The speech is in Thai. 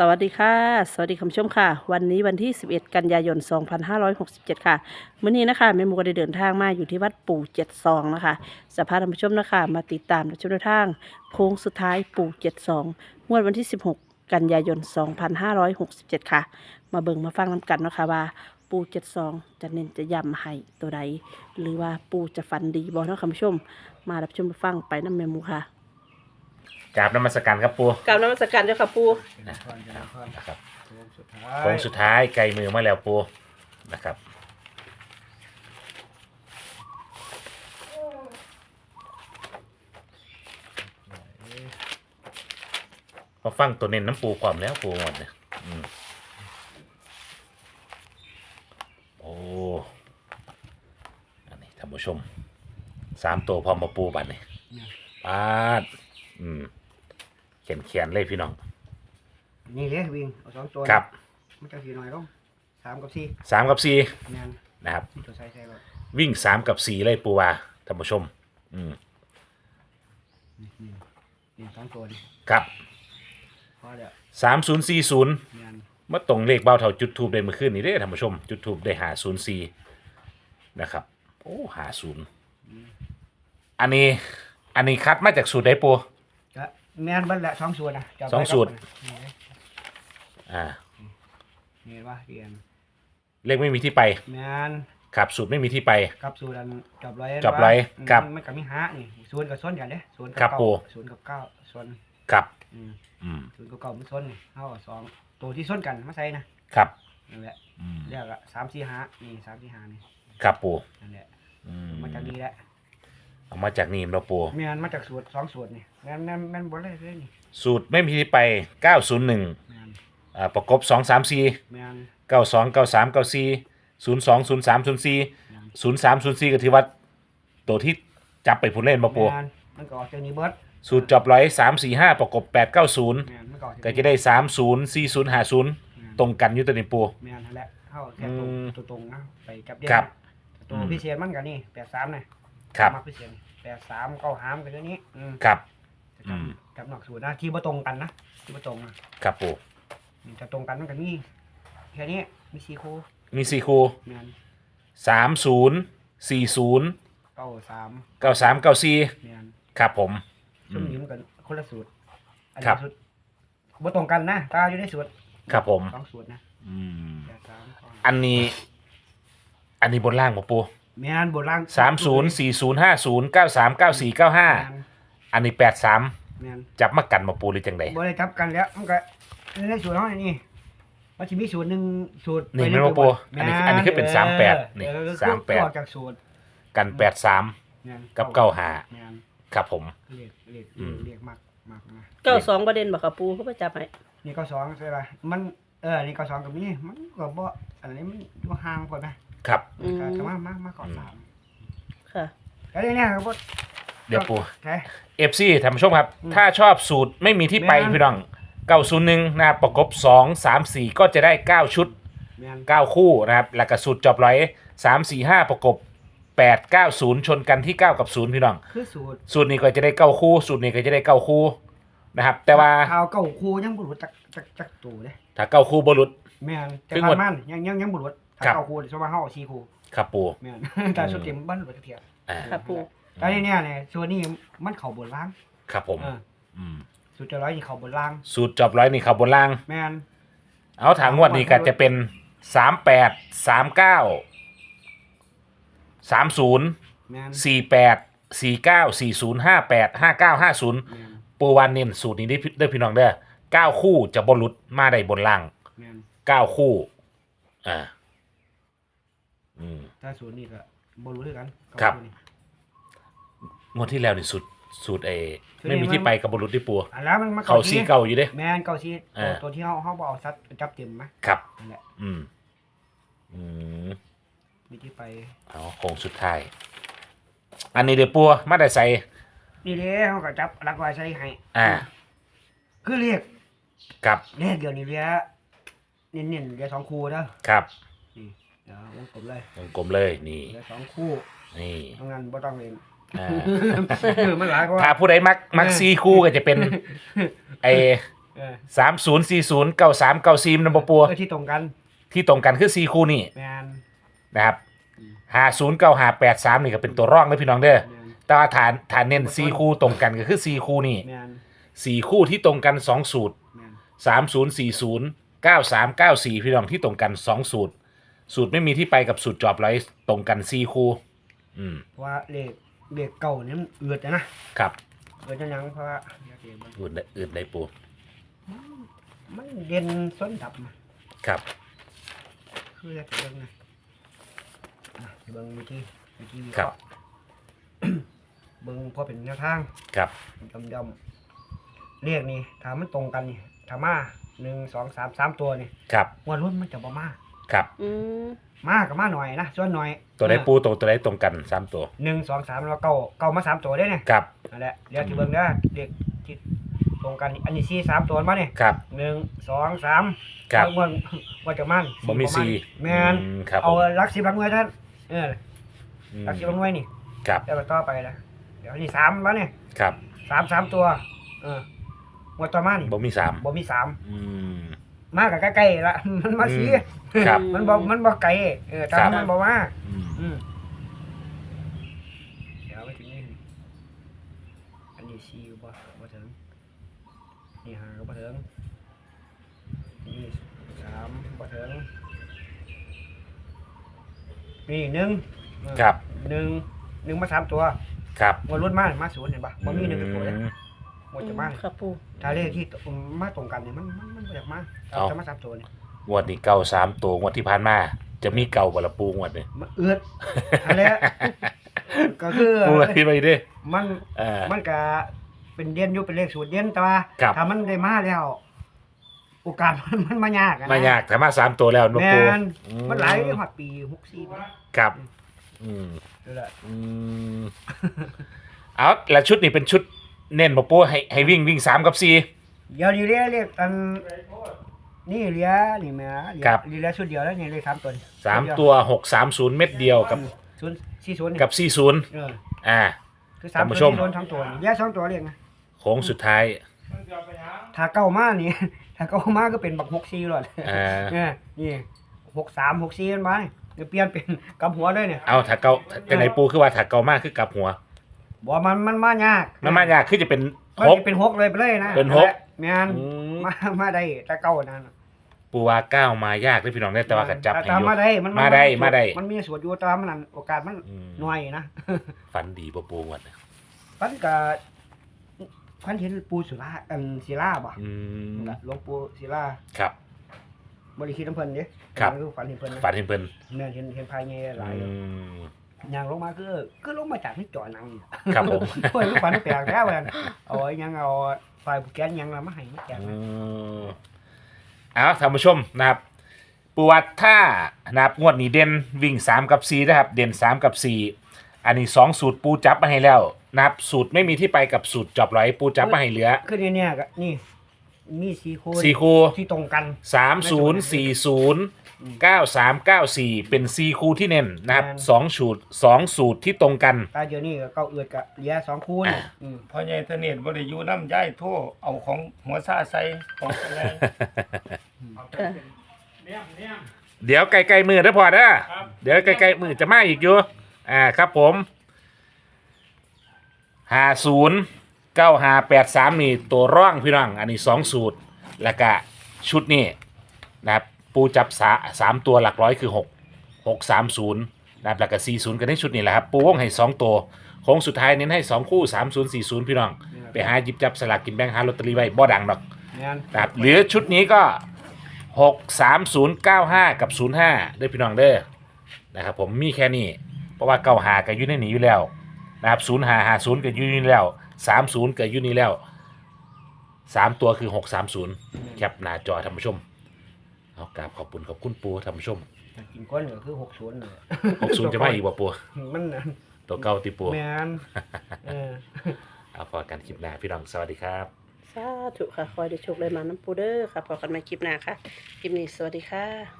สวัสดีค่ะ สวัสดีคุณผู้ชมค่ะ วันนี้วันที่ 11 กันยายน 2567 ค่ะมื้อนี้นะคะแม่มูก็ได้เดินทางมาอยู่ที่วัดปู่เจ็ดซองนะคะสภาพท่านผู้ชมนะคะ มาติดตามรับชมแนทางโค้งสุดท้ายปู่เจ็ดซองงวดวันที่ 16 กันยายน 2567 ค่ะ มาเบิ่งมาฟังน้ำกันนะคะว่าปู่เจ็ดซองจะเน้นจะย้ำให้ตัวใด หรือว่าปู่จะฟันดีบอเนาะคุณผู้ชม มารับชมรับฟังไปน้ำแม่มูค่ะ กราบนมัสการครับปูกล่าวนมัสการเจ้าค่ะปู่นะครับโค้งสุดท้ายโค้งสุดท้ายไกลมือมาแล้วปูนะครับ พอฟังตัวเน้นน้ำปูความแล้วปูหมดเนี่ยอืมโอ้ อันนี้ท่านผู้ชมสามตัวพร้อมมาปูบัตรนี่ปาดอืม เขียนเขียนๆเลยพี่น้อง นี่เลยวิ่งเอาสองตัวครับ มันจะสีหน่อยลงสามกับสี่สามกับสี่แมนนะครับที่ตัวใส่ใส่แบบวิ่งสามกับสี่เลยปูวาท่านผู้ชม อืมนี่นี่นี่สองตัวนี่ครับพอแล้วสามศูนย์สี่ศูนย์แมนเมื่อตรงเลขเบ้าเท่าจุดทูบได้เมื่อคืนนี้เด้อท่านผู้ชม จุดทูบได้หาศูนย์สี่นะครับ โอ้หาศูนย์อันนี้ อันนี้คัดมาจากสูตรได้ปูก็ แมนเบิ้ลละสองส่วนนะจับไว้สองสูตรนี่เลยอ่า นี่เห็นว่าเรียนเลขไม่มีที่ไปแมนครับสูตรไม่มีที่ไป กับสูตรอันจับร้อยจับร้อยอืมครับมันกับมีหานี่ศูนย์กับส้นกันเด้ศูนย์กับครับเก้าปู่ ศูนย์กับเก้าส่วนครับ อืมอืมศูนย์กับเก้ามันส้นนี่เท่ากับสองตัวที่ส้นกันมาใส่นะครับนั่นแหละอืมเรียกอะสามสี่หานี่สามสี่หานี่ครับปูนั่นแหละอืมมันจะดีแหละ เอามาจากนี่เราปูแม่นมาจากสูตรสองสูตรนี่แม่นแม่นแม่นบ่เลยเลยนี่สูตรไม่มีที่ไปเก้าศูนย์หนึ่งแม่นอ่าประกบสองสามสี่แม่นเก้าสองเก้าสามเก้าสี่ศูนย์สองศูนย์สามศูนย์สี่แม่นศูนย์สามศูนย์สี่ก็ถือว่าตัวที่จับไปผุนเล่นมาปูแม่นมันก็ออกจากนี้เบิดสูตรจอบร้อยสามสี่ห้าประกบแปดเก้าศูนย์แม่นมันก็ออกก็จะได้สามศูนย์สี่ศูนย์ห้าศูนย์ตรงกันอยู่ตัวนี้ปู แม่นนั่นแหละเข้าแค่ตรงอืมตัวตรงนะไปกับเด่นครับ ตัวอืม พิเศษมันก็นี่83น่ะ ครับ มักพิเศษ83เก้าหามก็ตัวนี้ อืมครับจะอืม กับนอกสูตรนะที่บ่ตรงกันนะที่บ่ตรงนะครับปูอืมจะตรงกันมันก็มีแค่นี้มีสี่คู่มีสี่คูแม่นสามศูนย์สี่ศูนย์เก้าสามเก้าสามเก้าสี่แม่นครับผมซึ่งอืมนี้มันก็คนละสูตรอันครันี้บ สูตรบ่ตรงกันนะตาอยู่ในสูตรครับผมสองสูตรนะอืมแปดสามสองอันนี้ อันนี้บนล่างบ่ปู แม่นโบราณสามศูนย์สี่ศูนย์ห้าศูนย์เก้าสามเก้าสี่เก้าห้าแม่นอันนี้แปดสามแม่นจับมากันมาปูหรือจังใดบ่ได้จับกันแล้วมันก็ในสูตรเฮานี่มันสิมีสูตรหนึงสูตรนี่ไปไม่นบ่ปูอันนี้อันนี้คือเป็นสามแปดเออนี่เออสามแปดออกจากสูตรกันแปดสามแม่นกับเก้าห้าแม่นครับผมเรียกเรียกอืมเรียกมากมากนะเก้าสองประเด็นบอกค่ะปูเขาไปจับให้นี่ก็สองใช่ป่ะมันเออนี่ก็สองกับนี่มันก็บ่อันนี้มันอยู่ห่างกว่านะ ครับ อืมก็จะมามามาก่อนสามค่ะ แล้วเนี่ยก็บ่เดี๋ยวปูแค่เอฟซีท่านผู้ชมครับ อืมถ้าชอบสูตรไม่มีที่ไปแม่น พี่น้องเก้าศูนย์หนึ่งนะครับประกบสองสามสี่ก็จะได้เก้าชุดแม่นเก้าคู่นะครับแล้วก็สูตรจอบร้อยสามสี่ห้าประกบแปดเก้าศูนย์ชนกันที่เก้ากับศูนย์พี่น้อง คือสูตรสูตรนี้ก็จะได้เก้าคู่ สูตรนี้ก็จะได้เก้าคู่นะครับ แต่ว่าข่าวเก่าครูยังบ่รู้จักจักจักตัวเด้ถ้าเก้าคู่บรุษ แม่นแต่ซึ่งผ่าวันนมันยังยังยังบ่รู้ ถ้าครับ เก่าครูสมมุติเฮาเอา4ครูครับปู แม่นแต่สุดเต็มบ้านบ่เทียบอ่าค่ะปู แต่นี่เนี่ยเนี่ยส่วนนี้มันเข้าบนล่างครับผม เอออืมสุดจะร้อยนี่เข้าบนล่าง สูตรจอบร้อยนี่เขาบนล่าง แม่นเอาถางงวดนี้ก็จะเป็นสามแปดสามเก้าสามศูนย์แม่นสี่แปดสี่เก้าสี่ศูนย์ห้าแปดห้าเก้าห้าศูนย์แม่นปูวานเน้นสูตรนี้ได้ได้อพี่น้องเด้อเก้าคู่จะบรุษมาได้บนล่าง แม่นเก้าคู่ อ่า อืม ถ้าสูตรนี้ก็บ่รู้คือกันเก้าครับนี่งวดที่แล้วนี่สูตรสูตรเอสูตรนี้ไม่มีที่ไปกับบรุษที่ปัว อันแล้วมันมาเขาซีที่เก่าอยู่เด้ แม่นเก่าซีตัวอ่าตัวที่เฮาเฮาบ่เอาซัดจับเต็มไหมครับ นั่นแหละอืม อืม มีที่ไป เอาโค้งสุดท้าย อันนี้เดี๋ยวปัวมาได้ใส่ นี่เด้เฮาก็จับหลักไว้ใส่ให้อ่า คือเรียกกับ เรียกเดี๋ยวนี้เรียกเน้นๆเรียกสองคู่เด้อ ครับ นี่ เดี๋ยววงกลมเลยวงกลมเลยนี่เรียกสองคู่นี่ทำงานบ่ต้องเล่นอ่าเออมันหลายกว่าถ้าผู้ใดมักมักเออซีคู่ก็จะเป็นไอเออสามศูนย์สี่ศูนย์เก้าสามเก้าสี่นำบ่ปูเออที่ตรงกันที่ตรงกันคือสี่คู่นี่แมนนะครับห้าศูนย์เก้าห้าแปดสามนี่ก็เป็นตัวร่องนะพี่น้องเด้อแมนแต่ว่าฐานฐานเน้นสี่คู่ตรงกันก็คือสี่คู่นี่แมนสี่คู่ที่ตรงกันสองสูตร แมนสามศูนย์สี่ศูนย์เก้าสามเก้าสี่พี่น้องที่ตรงกันสองสูตร สูตรไม่มีที่ไปกับสูตรจอบไรตรงกันสี่คู่อืมเพราะว่าเลขเลขเก่าเนี่ยมันเอือดอะนะครับเอือดจังยังเพราะว่าเดี๋ยวเดี๋ยวมันอื่นได้อื่นได้ปูมันเด่นส้นดับมาครับ คือจะเบิ่งนะอะเบิ่งวิธีวิธีวิครับเคราะห์เบิ่งพอเป็นแนวทางครับดำดำๆเรียกนี่ถ้ามันตรงกันนี่ถ้ามาหนึ่งสองสามสามตัวนี่ครับงวันรุ่นมันจะบ่มา ครับ อืมมากับมาหน่อยนะส่วนหน่อยตัวได้ปูตรงตัวได้ตรงกันสามตัว หนึ่งสองสามแล้วเก้าเก้ามาสามตัวได้เนี่ยครับ นั่นแหละเดี๋ยวที่เบิ่งเด้อเด็กที่ตรงกันนี่อันนี้สี่สามตัวมาเนี่ยครับ หนึ่งสองสามครับ วันวันจะมันบ่มีสี่แมนอืครับเอาผมลักสิบลักหน่วยท่านเอออืมลักสิบลักหน่วยนี่ครับเดี๋ยวไปต่อไปละเดี๋ยวอันนี้สามมาเนี่ยครับสามสามตัว เออวันต่อมานี่บ่มีสามบ่มีสามอืม มากับใกล้ๆละมันมาสีอืม ครับ มันบ่มันบ่ไกลเออแต่ครับมันบ่มาอืมอืมเดี๋ยวไปถึงนี่อันนี้สี่บ่บ่ถึงนี่ห้าก็บ่ถึงนี่สามบ่ถึงนี่หนึ่งเออครับ หนึ่งหนึ่งมาสามตัวครับวันรุ่นมามาศูนย์เห็นปะบ่มีหนึ่งกับตัวเลยอืมหมดจะมาครับปูถ้าเลขที่มาตรงกันเนี่ยมันมันมันบ่อยากมาเอาเอาจะมาสามตัวเนี่ย งวดนี้เก้าสามตัวงวดที่ผ่านมา จะมีเก่าบ่ละปูงวดนี้มันเอือดอะไรอะก็คือปูที่ไปดิมันเออ มันก็เป็นเด่นอยู่เป็นเลขสูตรเด่นแต่ว่าครับ ถ้ามันได้มาแล้ว โอกาสมันมันมายากอะนะ ไม่ยากแต่มาสามตัวแล้วนกแมปูนอืมันหลายหอดปีหกสี่ปีครับ อืม นั่นแหละอืม เอาแล้วชุดนี้เป็นชุดเน้นบ่ปูให้ให้วิ่งวิ่งสามกับสี่เดี๋ยวนี้เรียกเรียกอัน นี่เรียนี่แหม่เรียครับเรียกชุดเดียวแล้วนี่เลขสามตัวนี่สามตัวหกสามศูนย์เม็ดเดียวกับศูนย์สี่ศูนย์นี่กับสี่ศูนย์เอออ่า คือสามท่านผู้ตัวชม นี่โดนสองตัวนี่แยกสองตัวเรียกไงโค้งสุดท้ายถ้าเก้ามานี่ ถ้าเก้ามาก็เป็นบักหกสี่เลยอ่าเนี่ยนี่หกสามหกสี่กันมานี่เดี๋ยวเปลี่ยนเป็นกับหัวเลยเนี่ยเอาถ้าเกาจังไหนปูคือว่าถ้าเกามากคือกลับหัวบอกมันมันมายากมันมายากคือจะเป็นมันหกสิเป็นหกเลยไปเลยนะเป็นหก แม่นอืมมามาได้แต่เก้านั่นน่ะ ปูว่าก้าวมายากเลยพี่น้องได้แต่ว่ากัจับให้แต่อยู่มาได้มันมาได้มาได้ มันมีส่วนอยู่แตว่ามันนั่นโอกาสมันอืมน้อยนะ ฝันดีบ่ปูงวดน่ะพันกับพันเห็นปูสุราอันศิลาบ่อืมหลวงปู่ศิลาครับ บริคิดน้ำเพิ่นเด้ครับมันคือฝันเห็นเพิ่นนะฝันเห็นเพิ่นแม่นเห็นเห็นภายในหลายอืมอย่างลงมาคือคือลงมาจากที่จอหนังนี่ครับผมโอ้ยฝันแปลกแล้วกันเอาไอ้หยังเอาไฟผูกแกนหยังละมาให้มาแจกอืม เอาท่านผู้ชมนะครับปูวัดถ้านะครับงวดนี้เด่นวิ่ง 3 กับ4นะครับ เด่น 3 กับ 4 อันนี้ 2 สูตรปูจับมาให้แล้วนะครับสูตรไม่มีที่ไปกับสูตรจอบร้อยปูจับมาให้เหลือคือเนี่ยเนี่ยก็นี่ มีสี่คู่4คู่ที่ตรงกัน 30 40 93 94 เป็น4คู่ที่เน้นนะครับแม่น2สูตร2สูตรที่ตรงกัน ตาเดียวนี่ก็เก้าเอือดกับเหลียสองคู่นี่อะอืมพอใหญ่เสนิทบ่ได้อยู่น้ำย้ายโทษเอาของหัวซาใส่ของอะไรเดี๋ยวใกล้ๆมือได้อพอเด้อเดี๋ยวใกล้ๆมือจะมาอีกอยู่ อ่าครับผมห้าศูนย์เก้าห้าแปดสามนี่ตัวร่องพี่น้อง อันนี้สองสูตร แล้วก็ชุดนี้นะครับ ปูจับสาสามตัวหลักร้อยคือหกหกสามศูนย์นะครับแล้วก็สี่ศูนย์กันในชุดนี้แหละครับปูวงให้สองตัวโค้งสุดท้ายเน้นให้สองคู่สามศูนย์สี่ศูนย์พี่น้อง ไปหาหยิบจับสลากกินแบ่งหาลอตเตอรี่ไว้บ่ดังดอกงานนะครับหรือชุดนี้ก็หกสามศูนย์เก้าห้ากับศูนย์ห้าด้วยพี่น้องเด้อนะครับผมมีแค่นี้ เพราะว่าเก้าหากับยูในนี้อยู่แล้วนะครับศูนย์หาหาศูนย์กับยูนี่แล้วสามศูนย์กับยูนี่แล้วสามตัวคือหกสามศูนย์แคปหน้าจอท่านผู้ชม เอากราบขอบคุณขอบคุณปูท่านผู้ชมกินก้อนก็คือหกศูนย์หกศูนย์จะมาอีกบ่ปูมันตัวเก่าติปูแมนเออเอาพอกันคลิปหน้าพี่น้องสวัสดีครับ สาธุค่ะ คอยได้โชคได้มาน้ำปูเด้อค่ะพอกันใหมาคลิปหน้าค่ะ คลิปนี้สวัสดีค่ะ